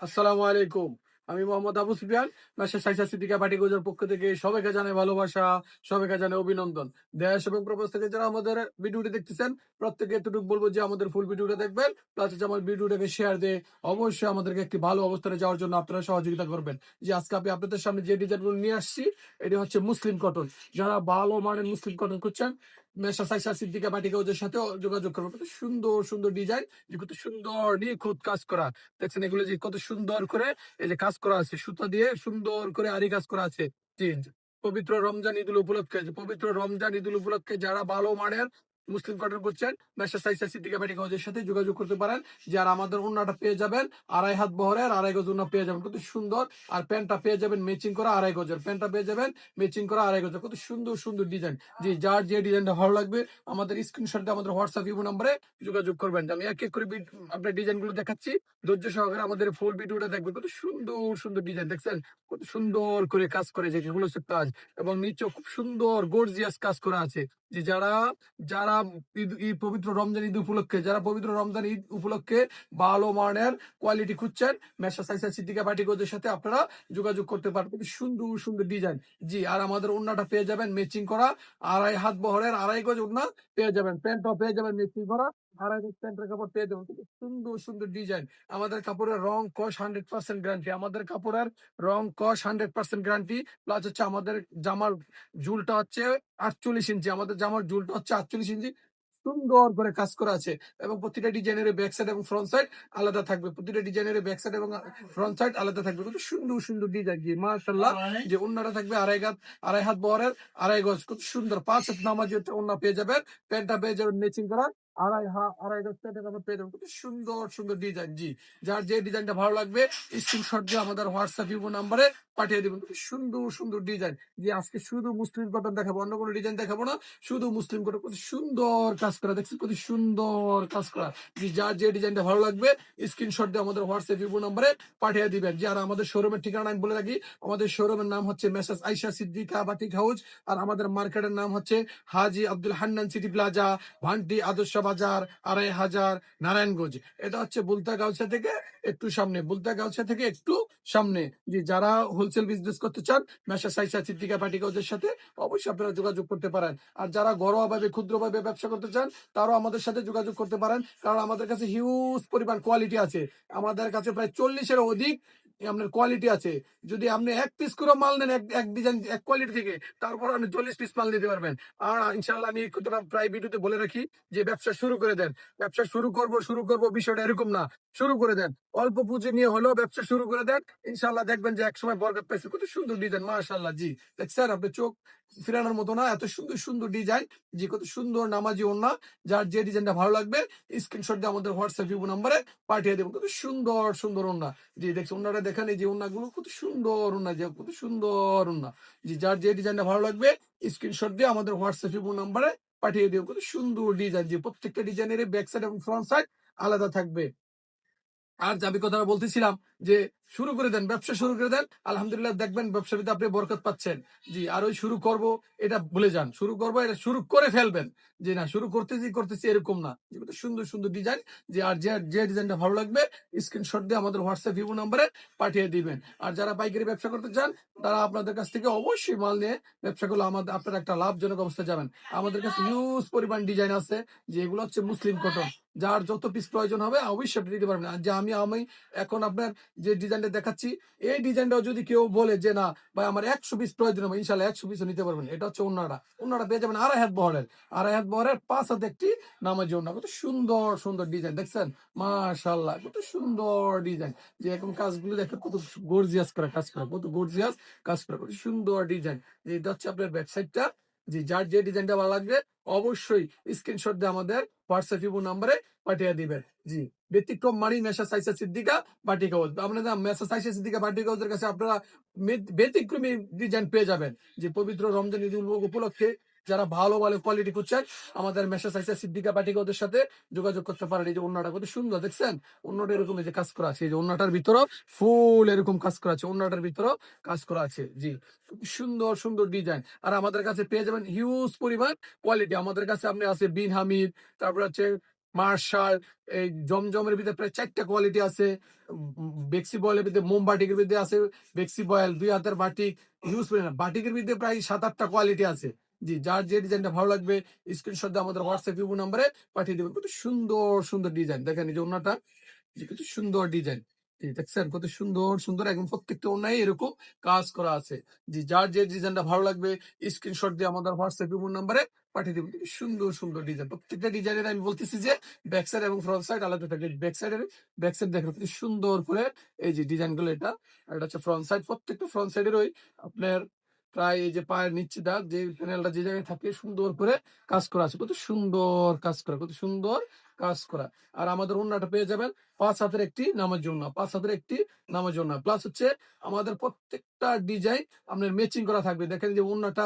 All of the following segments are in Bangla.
আসসালামু আলাইকুম। আমি মোহাম্মদ আবু সুফিয়ান মেসা সাইসা সিদ্দিকা পাটিগোজার পক্ষ থেকে সবাইকে জানাই ভালোবাসা, সবাইকে জানাই অভিনন্দন। দেশ এবং প্রবাস থেকে যারা আমাদের ভিডিওটি দেখতেছেন প্রত্যেকে এতটুকু বলব যে আমাদের ফুল ভিডিওটা দেখবেন প্লাস হচ্ছে আমার ভিডিওটাকে শেয়ার দিয়ে অবশ্যই আমাদেরকে একটি ভালো অবস্থানে যাওয়ার জন্য আপনারা সহযোগিতা করবেন। যে আজকে আমি আপনাদের সামনে যে ডিজাইনগুলো নিয়ে আসছি, এটি হচ্ছে মুসলিম কটন যারা ভালো মানের মুসলিম কটন করছেন সাথে যোগাযোগ কত সুন্দর সুন্দর ডিজাইন কত সুন্দর কাজ করা। দেখছেন এগুলো যে কত সুন্দর করে এই যে কাজ করা আছে, সুতা দিয়ে সুন্দর করে আরি কাজ করা আছে। পবিত্র রমজান ঈদুল উপলক্ষে, পবিত্র রমজান ঈদুল উপলক্ষে যারা ভালো মানের মুসলিম কটন করছেন মেসা সাইসা সিদ্দিকা মেডিক হাউসের সাথে যোগাযোগ করতে পারেন যে আর আমাদের উন্নাটা পেয়ে যাবেন আড়াই হাত বহরের, আড়াই গজ উন্না পেয়ে যাবেন, কত সুন্দর। আর প্যান্টটা পেয়ে যাবেন ম্যাচিং করা আড়াই গজের। প্যান্টটা পেয়ে যাবেন ম্যাচিং করা আড়াই গজের। কত সুন্দর সুন্দর ডিজাইন যে যার যে ডিজাইনটা ভালো লাগবে, আমাদের স্ক্রিনশট আমাদের হোয়াটসঅ্যাপ ইমো নম্বরে যোগাযোগ করবেন। আমি এক এক করে আপনার ডিজাইনগুলো দেখাচ্ছি। ধৈর্য সহকারে আমাদের ফুল ভিডিওটা দেখবেন। কত সুন্দর সুন্দর ডিজাইন দেখছেন? কত সুন্দর করে কাজ করে যে এগুলো হচ্ছে কাজ। এবং নিচে খুব সুন্দর গর্জিয়াস কাজ করা আছে। যে যারা যারা ঈদ পবিত্র রমজান ঈদ উপলক্ষে, যারা পবিত্র রমজান ঈদ উপলক্ষে ভালো মানের কোয়ালিটি খুঁজছেন মেসা সাইসা সিদ্দিকা পাটিগোজের সাথে আপনারা যোগাযোগ করতে পারবেন। সুন্দর সুন্দর ডিজাইন জি, আর আমাদের ওড়নাটা পেয়ে যাবেন ম্যাচিং করা, আড়াই হাত বহরের আড়াই গজ ওড়না পেয়ে যাবেন। প্যান্টও পেয়ে যাবেন ম্যাচিং করা। গজ প্যান্টের কাপড় পেয়ে খুব সুন্দর সুন্দর ডিজাইন আমাদের কাপড়ের রং কস হান্ড্রেড পার্সেন্ট গ্যারান্টি আমাদের কাপড়ের রং কস হান্ড্রেড পার্সেন্ট গ্যারান্টি প্লাস হচ্ছে আমাদের জামার ঝুলটা হচ্ছে আটচল্লিশ ইঞ্চি। আমাদের জামার ঝুলটা হচ্ছে আটচল্লিশ ইঞ্চি। সুন্দর করে কাজ করা আছে। এবং প্রতিটা ডিজাইনের ব্যাক সাইড এবং ফ্রন্ট সাইড আলাদা থাকবে। প্রতিটা ডিজাইনের ব্যাক সাইড এবং ফ্রন্ট সাইড আলাদা থাকবে। কত সুন্দর সুন্দর ডিজাইন জি মাশাল্লাহ যে অন্যটা থাকবে আড়াই হাত আড়াই হাত বহরের আড়াই গজ। কত সুন্দর। পাঁচ হাত নামাজি অন্য পেয়ে যাবেন। প্যান্টটা পেয়ে যাবেন ম্যাচিং করা আড়াই হা, আড়াই কাপড় পেয়ে সুন্দর সুন্দর ডিজাইন জি, যার যে ডিজাইনটা ভালো লাগবে স্ক্রিনশট দিয়ে আমাদের হোয়াটসঅ্যাপ নাম্বারে পাঠিয়ে দেবেন। সুন্দর সুন্দর ডিজাইন যে আজকে শুধু মুসলিম কটন দেখাবো, অন্য কোনো ডিজাইন দেখাবো না, শুধু মুসলিম কটন কত সুন্দর কাজ করা দেখছি কত সুন্দর কাজ করা। যার যে ডিজাইনটা ভালো লাগবে স্ক্রিনশট দিয়ে আমাদের হোয়াটসঅ্যাপ নাম্বারে পাঠিয়ে দিবেন। যে আর আমাদের শোরুমের ঠিকানা আমি বলে রাখি, আমাদের শোরুমের নাম হচ্ছে মেসাস আইসা সিদ্দিকা বাটিক হাউস আর আমাদের মার্কেটের নাম হচ্ছে হাজি আব্দুল হান্নান সিটি প্লাজা ভান্টি আদর্শ বাজার, আড়াই হাজার, নারায়ণগঞ্জ। এটা হচ্ছে বুলতা গাউছা থেকে একটু সামনে। বুলতা গাউছা থেকে একটু সামনে। যে যারা হোলসেল বিজনেস করতে চান মেসা সাইসা পাটিক হাউসের সাথে অবশ্যই আপনারা যোগাযোগ করতে পারেন। আর যারা ঘরোয়াভাবে, ক্ষুদ্রভাবে ব্যবসা করতে চান, তারাও আমাদের সাথে যোগাযোগ করতে পারেন। কারণ আমাদের কাছে হিউজ পরিমাণ কোয়ালিটি আছে। আমাদের কাছে প্রায় চল্লিশের অধিক আপনার কোয়ালিটি আছে। যদি আপনি এক পিস করে মাল নেন, এক ডিজাইন এক কোয়ালিটি থেকে, তারপর আপনি চল্লিশ পিস মাল নিতে পারবেন। আর ইনশাল্লাহ আমি কতটা প্রায় ভিডিওতে বলে রাখি যে, ব্যবসা শুরু করে দেন। ব্যবসা শুরু করব শুরু করব বিষয়টা এরকম না। শুরু করে দেন। অল্প পুঁজি নিয়ে হলেও ব্যবসা শুরু করে দেন। ইনশাল্লাহ দেখবেন যে, একসময় বরকত পাইছে কত সুন্দর ডিজাইন মাশাল্লাহ জি। দেখছেন আপনি চোখ ফিরানোর মতো না, এত সুন্দর সুন্দর ডিজাইন যে কত সুন্দর নামাজি ওন্না যার যে ডিজাইনটা ভালো লাগবে স্ক্রিনশট দিয়ে আমাদের হোয়াটসঅ্যাপ ইউ নাম্বারে পাঠিয়ে দেবো কত সুন্দর সুন্দর ওনা জি দেখছি ওনারা দেখেন এই যে গুলো কত সুন্দর ওনা যে কত সুন্দর ওনা যে যার যে ডিজাইনটা ভালো লাগবে স্ক্রিনশট দিয়ে আমাদের হোয়াটসঅ্যাপ ফোন নাম্বারে পাঠিয়ে দিও। কত সুন্দর ডিজাইন, যে প্রত্যেকটা ডিজাইনের ব্যাক সাইড এবং ফ্রন্ট সাইড আলাদা থাকবে। আর যাবি কথা বলতেছিলাম যে শুরু করে দেন, ব্যবসা শুরু করে দেন, আলহামদুলিল্লাহ দেখবেন ব্যবসাবিতে আপনি বরকত পাচ্ছেন। জি, আর ওই শুরু করব, এটা ভুলে যান। শুরু করব, এটা শুরু করে ফেলবেন। যে না, শুরু করতেছি করতেছি এরকম না। সুন্দর সুন্দর ডিজাইন যে আর যে যে ডিজাইনটা ভালো লাগবে স্ক্রিনশট দিয়ে আমাদের হোয়াটসঅ্যাপ ভিভো নাম্বারে পাঠিয়ে দিবেন। আর যারা পাইকারি ব্যবসা করতে চান, তারা আপনাদের কাছ থেকে অবশ্যই মাল নিয়ে ব্যবসা করলে আমাদের, আপনারা একটা লাভজনক অবস্থায় যাবেন। আমাদের কাছে হিউজ পরিমাণ ডিজাইন আছে, যে এগুলো হচ্ছে মুসলিম কটন যার যত পিস প্রয়োজন হবে, অবশ্যই আপনি দিতে পারবেন। আর যে আমি আমি এখন আপনার যে ডিজাইনটা দেখাচ্ছি, এই ডিজাইনটাও যদি কেউ বলে যে, না, ভাই, আমার একশো পিস প্রয়োজন হবে, ইনশাল্লাহ একশো পিসও নিতে পারবেন। এটা হচ্ছে অন্যটা অন্যরা পেয়ে যাবেন আড়াই হাত বহরের। আড়াই হাত বহরের পাঁচ হাতে একটি নামাজি অন্য কত সুন্দর সুন্দর ডিজাইন, দেখছেন? মাশাল্লাহ কত সুন্দর ডিজাইন। যে এরকম কাজগুলো দেখে কত গর্জিয়াস করে কাজ করে, কত গর্জিয়াস কাজ করে, কত সুন্দর ডিজাইন। এটা হচ্ছে আপনার ওয়েবসাইটটা জি, যার যে ডিজাইনটা ভালো লাগবে, অবশ্যই স্ক্রিনশট দিয়ে আমাদের হোয়াটসঅ্যাপ ইমো নাম্বারে পাঠিয়ে দিবেন। জি। ব্যতিক্রম মানি মেসা সাইসা সিদ্দিকা বাটি কাগজ আপনাদের মেসা সাইসা সিদ্দিকা বাটি কাগজের কাছে আপনারা ব্যতিক্রমী ডিজাইন পেয়ে যাবেন যে পবিত্র রমজান ঈদ উপলক্ষে যারা ভালো ভালো কোয়ালিটি করছেন আমাদের মেসা সাইসা সিদ্দিকা বাটি কাগজের সাথে যোগাযোগ করতে পারেন। এই যে অন্যটা কত সুন্দর, দেখছেন? অন্যটা এরকম যে কাজ করা আছে। এই যে অন্যটার ভিতরেও ফুল এরকম কাজ করা আছে। অন্যটার ভিতরেও কাজ করা আছে। জি সুন্দর সুন্দর ডিজাইন। আর আমাদের কাছে পেয়ে যাবেন হিউজ পরিমাণ কোয়ালিটি আমাদের কাছে আপনি আছে বিন হামিদ, তারপর হচ্ছে মার্শাল, এই জমজমের ভিতরে প্রায় চারটা কোয়ালিটি আছে। বেক্সি বয়েলের ভিতরে মোম বাটিকের ভিতরে আছে, বেক্সি বয়েল, দুই হাতের বাটিক ইউজ করে না। বাটিকের ভিতরে প্রায় সাত আটটা কোয়ালিটি আছে। জি, যার যে ডিজাইনটা ভালো লাগবে স্ক্রিনশট দিয়ে আমাদের হোয়াটসঅ্যাপ ইউ নাম্বারে পাঠিয়ে দেবেন। কত সুন্দর সুন্দর ডিজাইন। দেখেন এই যে ওনাটা কত সুন্দর ডিজাইন। দেখছেন কত সুন্দর সুন্দর একদম প্রত্যেকটা ওনাই এরকম কাজ করা আছে। জি যার যে ডিজাইনটা ভালো লাগবে স্ক্রিনশট দিয়ে আমাদের হোয়াটসঅ্যাপ ইউ নাম্বারে পাঠিয়ে দেবেন। সুন্দর সুন্দর ডিজাইন প্রত্যেকটা ডিজাইনের আমি বলতেছি যে ব্যাক সাইড এবং ফ্রন্ট সাইড আলাদা থাকে। ব্যাক সাইডের ব্যাক সাইড দেখেন কি সুন্দর করে এই যে ডিজাইনগুলো এটা। আর এটা হচ্ছে ফ্রন্ট সাইড প্রত্যেকটা ফ্রন্ট সাইডের ওই আপনার প্রায় এই যে পায়ের নিচেটা যে প্যানেলটা যে জায়গায় থাকে, সুন্দর করে কাজ করা আছে। কত সুন্দর কাজ করা, কত সুন্দর কাজ করা। আর আমাদের অন্যটা পেয়ে যাবেন পাঁচ হাতের একটি নামার জন্য পাঁচ হাতের একটি নামার জন্য প্লাস হচ্ছে আমাদের প্রত্যেকটা ডিজাইন আপনার ম্যাচিং করা থাকবে। দেখেন যে অন্যটা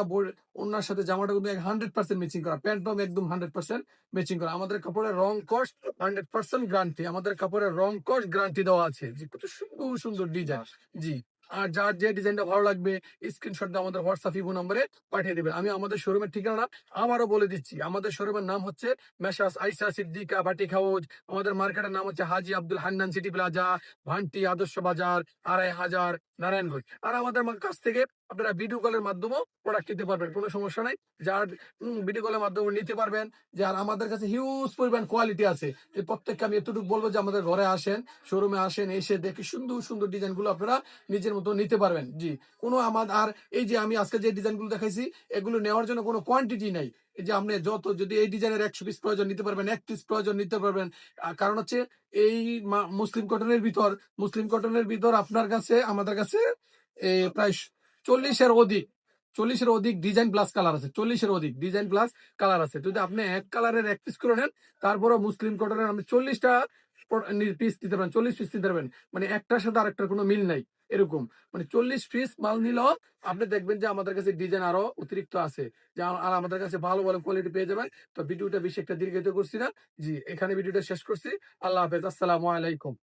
অন্যার সাথে জামাটা কিন্তু হান্ড্রেড পার্সেন্ট ম্যাচিং করা। প্যান্টটাও একদম হান্ড্রেড পার্সেন্ট ম্যাচিং করা। আমাদের কাপড়ের রং কস্ট হান্ড্রেড পার্সেন্ট গ্যারান্টি আমাদের কাপড়ের রং কস্ট গ্যারান্টি দেওয়া আছে। জি কত সুন্দর সুন্দর ডিজাইন জি। আর যার যে ডিজাইনটা ভালো লাগবে স্ক্রিনশট দিয়ে আমাদের হোয়াটসঅ্যাপ ইভো নম্বরে পাঠিয়ে দেবেন। আমি আমাদের শোরুমের ঠিকানা আবারও বলে দিচ্ছি। আমাদের শোরুমের নাম হচ্ছে মেসাস আইসা সিদ্দিকা ভাটি হাউজ আমাদের মার্কেটের নাম হচ্ছে হাজি আব্দুল হান্নান সিটি প্লাজা ভান্টি আদর্শ বাজার আড়াই হাজার নারায়ণগঞ্জ আর আমাদের কাছ থেকে আপনারা ভিডিও কলের মাধ্যমেও প্রোডাক্ট নিতে পারবেন, কোনো সমস্যা নাই। যার ভিডিও কলের মাধ্যমে নিতে পারবেন, যে আর আমাদের কাছে হিউজ পরিমাণ কোয়ালিটি আছে। যে প্রত্যেককে আমি এতটুকু বলব যে আমাদের ঘরে আসেন শোরুমে আসেন, এসে দেখে সুন্দর সুন্দর ডিজাইনগুলো আপনারা নিজের মতো নিতে পারবেন। জি, কোনো আমার, আর এই যে আমি আজকে যে ডিজাইনগুলো দেখাইছি, এগুলো নেওয়ার জন্য কোনো কোয়ান্টিটি নাই। এই যে আপনি যত, যদি এই ডিজাইনের একশো পিস প্রয়োজন নিতে পারবেন, এক পিস প্রয়োজন নিতে পারবেন কারণ হচ্ছে এই মুসলিম কটনের ভিতর, মুসলিম কটনের ভিতর আপনার কাছে, আমাদের কাছে প্রায় চল্লিশের অধিক চল্লিশের অধিক ডিজাইন প্লাস কালার আছে, চল্লিশের অধিক ডিজাইন প্লাস কালার আছে। যদি আপনি এক কালারের এক পিস করে নেন তারপরে মুসলিম কটনের আপনি চল্লিশটা পিস দিতে পারেন, চল্লিশ পিস দিতে পারবেন। মানে একটার সাথে আরেকটার কোনো মিল নাই, এরকম। মানে চল্লিশ পিস মাল নিলেও আপনি দেখবেন যে আমাদের কাছে ডিজাইন আরও অতিরিক্ত আছে। যে আর আমাদের কাছে ভালো ভালো কোয়ালিটি পেয়ে যাবেন। তো ভিডিওটা বেশি একটা দীর্ঘিত করছি না। জি, এখানে ভিডিওটা শেষ করছি। আল্লাহ হাফেজ, আসসালামু আলাইকুম।